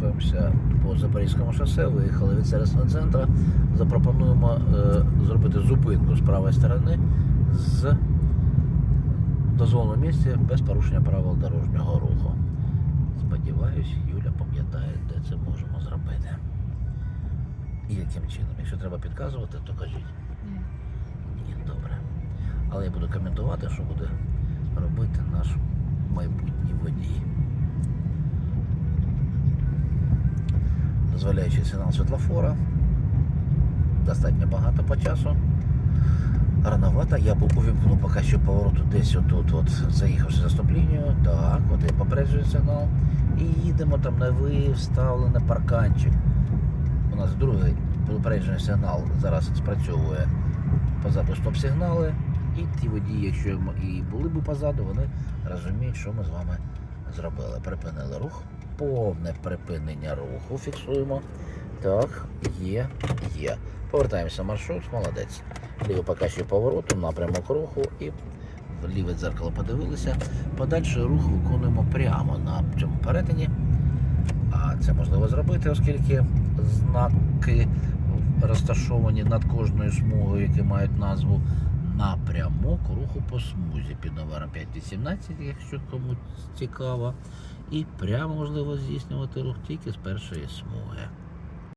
рухаємося по Запорізькому шосе, виїхали від сервісного центру. Запропонуємо е, зробити зупинку з правої сторони з дозволеному місці без порушення правил дорожнього руху. Сподіваюсь, Юля пам'ятає, де це можемо зробити. І яким чином. Якщо треба підказувати, то кажіть. Ні, добре. Але я буду коментувати, що буде робити наш майбутній Дозволяючи сигнал світлофора. Достатньо багато по часу. Рановато, я б увімкнув поки що повороту десь отут, от, заїхавши за стоп-лінію. Так, от я попереджую сигнал. І їдемо там на виїзд, вставлений парканчик. У нас другий попереджений сигнал зараз спрацьовує позаду стоп-сигнали. І ті водії, якщо і були б позаду, вони розуміють, що ми з вами зробили. Припинили рух. Повне припинення руху фіксуємо. Так, є, є. Повертаємося в маршрут, молодець. Лівий покажчий повороту, напрямок руху і в ліве дзеркало подивилися. Подальший рух виконуємо прямо на цьому перетині. А це можливо зробити, оскільки знаки розташовані над кожною смугою, які мають назву напрямок руху по смузі під номером 518, якщо комусь цікаво. І прямо можливо здійснювати рух тільки з першої смуги.